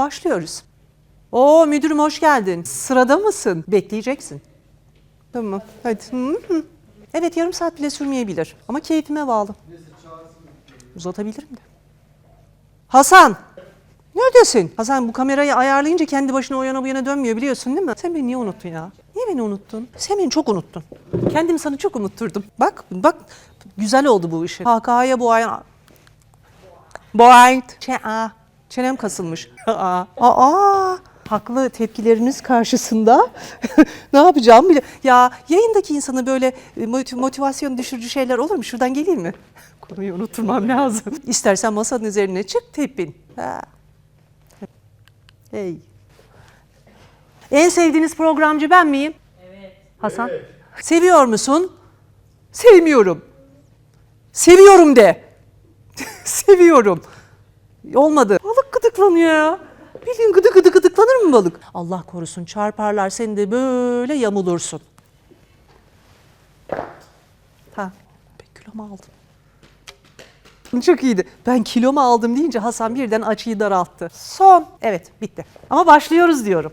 Başlıyoruz. Oo müdürüm hoş geldin. Sırada mısın? Bekleyeceksin. Tamam hadi. Evet yarım saat bile sürmeyebilir. Ama keyfime bağlı. Uzatabilirim de. Hasan! Neredesin? Hasan bu kamerayı ayarlayınca kendi başına o yana bu yana dönmüyor biliyorsun değil mi? Sen beni niye unuttun ya? Niye beni unuttun? Sen beni çok unuttun. Kendimi sana çok unutturdum. Bak bak güzel oldu bu işi. HK'ya bu ay... Boğayt. Çe a. Çenem kasılmış. Aa. Aa. Haklı tepkileriniz karşısında ne yapacağım bile. Ya yayındaki insana böyle e, motiv- motivasyon düşürücü şeyler olur mu? Şuradan geleyim mi? Konuyu unutturmam lazım. İstersen masanın üzerine çık tepin. Ha. Hey. En sevdiğiniz programcı ben miyim? Evet. Hasan? Seviyor musun? Sevmiyorum. Seviyorum de. Seviyorum. Olmadı. Gıdıklanıyor ya. Bildiğin gıdı gıdı gıdıklanır mı balık? Allah korusun çarparlar seni de böyle yamulursun. Ha, ben kilomu aldım. Çok iyiydi. Ben kilomu aldım deyince Hasan birden açıyı daralttı. Son. Evet bitti. Ama başlıyoruz diyorum.